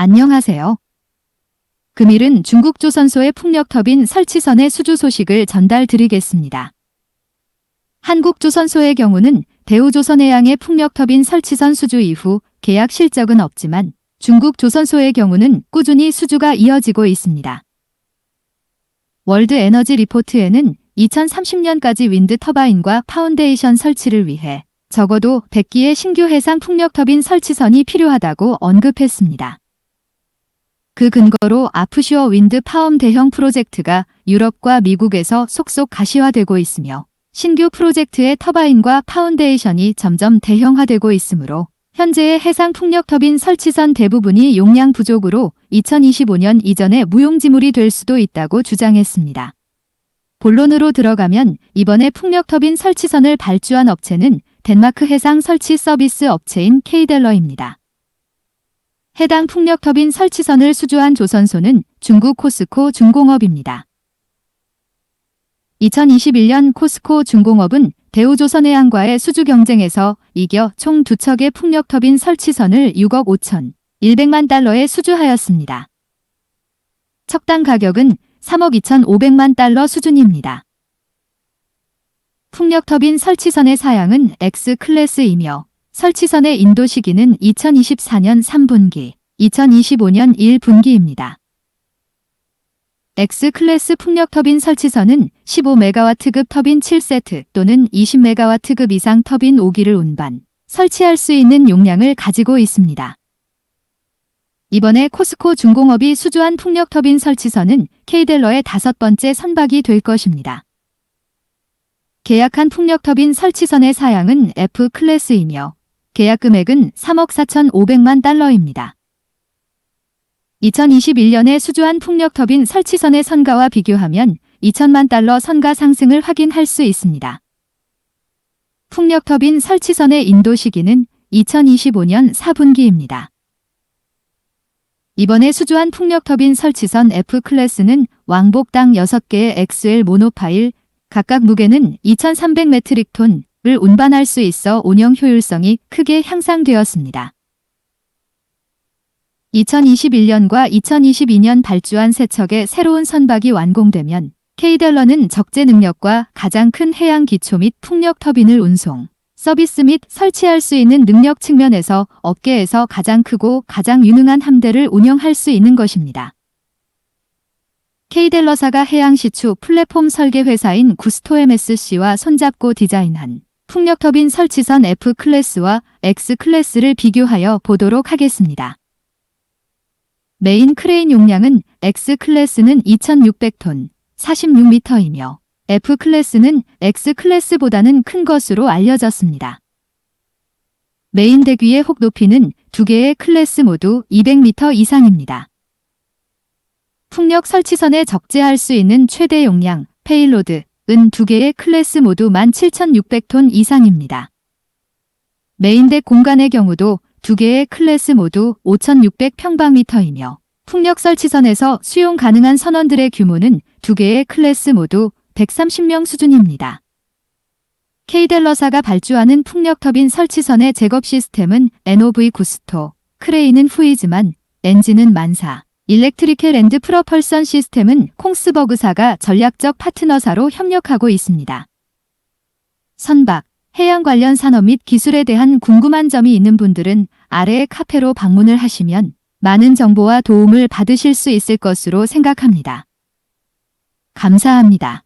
안녕하세요. 금일은 중국 조선소의 풍력터빈 설치선의 수주 소식을 전달드리겠습니다. 한국조선소의 경우는 대우조선해양의 풍력터빈 설치선 수주 이후 계약 실적은 없지만 중국 조선소의 경우는 꾸준히 수주가 이어지고 있습니다. 월드 에너지 리포트에는 2030년까지 윈드 터바인과 파운데이션 설치를 위해 적어도 100기의 신규 해상 풍력 터빈 설치선이 필요하다고 언급했습니다. 그 근거로 아프시어 윈드 파엄 대형 프로젝트가 유럽과 미국에서 속속 가시화되고 있으며 신규 프로젝트의 터바인과 파운데이션이 점점 대형화되고 있으므로 현재의 해상 풍력 터빈 설치선 대부분이 용량 부족으로 2025년 이전에 무용지물이 될 수도 있다고 주장했습니다. 본론으로 들어가면 이번에 풍력 터빈 설치선을 발주한 업체는 덴마크 해상 설치 서비스 업체인 케이델러입니다. 해당 풍력 터빈 설치선을 수주한 조선소는 중국 코스코 중공업입니다. 2021년 코스코 중공업은 대우조선해양과의 수주 경쟁에서 이겨 총 두 척의 풍력 터빈 설치선을 6억 5천 1백만 달러에 수주하였습니다. 척당 가격은 3억 2,500만 달러 수준입니다. 풍력 터빈 설치선의 사양은 X클래스이며 설치선의 인도 시기는 2024년 3분기, 2025년 1분기입니다. X클래스 풍력 터빈 설치선은 15메가와트급 터빈 7세트 또는 20메가와트급 이상 터빈 5기를 운반, 설치할 수 있는 용량을 가지고 있습니다. 이번에 코스코 중공업이 수주한 풍력 터빈 설치선은 케이델러의 다섯 번째 선박이 될 것입니다. 계약한 풍력 터빈 설치선의 사양은 F클래스이며 계약 금액은 3억 4,500만 달러입니다. 2021년에 수주한 풍력 터빈 설치선의 선가와 비교하면 2천만 달러 선가 상승을 확인할 수 있습니다. 풍력 터빈 설치선의 인도 시기는 2025년 4분기입니다. 이번에 수주한 풍력 터빈 설치선 F클래스는 왕복당 6개의 XL 모노파일, 각각 무게는 2,300 메트릭 톤 을 운반할 수 있어 운영 효율성이 크게 향상되었습니다. 2021년과 2022년 발주한 세 척의 새로운 선박이 완공되면 케이델러는 적재 능력과 가장 큰 해양 기초 및 풍력 터빈을 운송, 서비스 및 설치할 수 있는 능력 측면에서 업계에서 가장 크고 가장 유능한 함대를 운영할 수 있는 것입니다. 케이델러사가 해양시추 플랫폼 설계 회사인 구스토 MSC와 손잡고 디자인한 풍력 터빈 설치선 F클래스와 X클래스를 비교하여 보도록 하겠습니다. 메인 크레인 용량은 X클래스는 2600톤, 46m이며 F클래스는 X클래스보다는 큰 것으로 알려졌습니다. 메인 대귀의 혹 높이는 두 개의 클래스 모두 200m 이상입니다. 풍력 설치선에 적재할 수 있는 최대 용량, 페일로드, 은두 개의 클래스 모두 17,600톤 이상입니다. 메인덱 공간의 경우도 두 개의 클래스 모두 5,600평방미터이며 풍력 설치선에서 수용 가능한 선원들의 규모는 두 개의 클래스 모두 130명 수준입니다. 케이델러사가 발주하는 풍력 터빈 설치선의 제거 시스템은 NOV 구스토, 크레인은 후이즈만, 엔진은 만사, 일렉트리컬 랜드 프로펄선 시스템은 콩스버그사가 전략적 파트너사로 협력하고 있습니다. 선박, 해양 관련 산업 및 기술에 대한 궁금한 점이 있는 분들은 아래의 카페로 방문을 하시면 많은 정보와 도움을 받으실 수 있을 것으로 생각합니다. 감사합니다.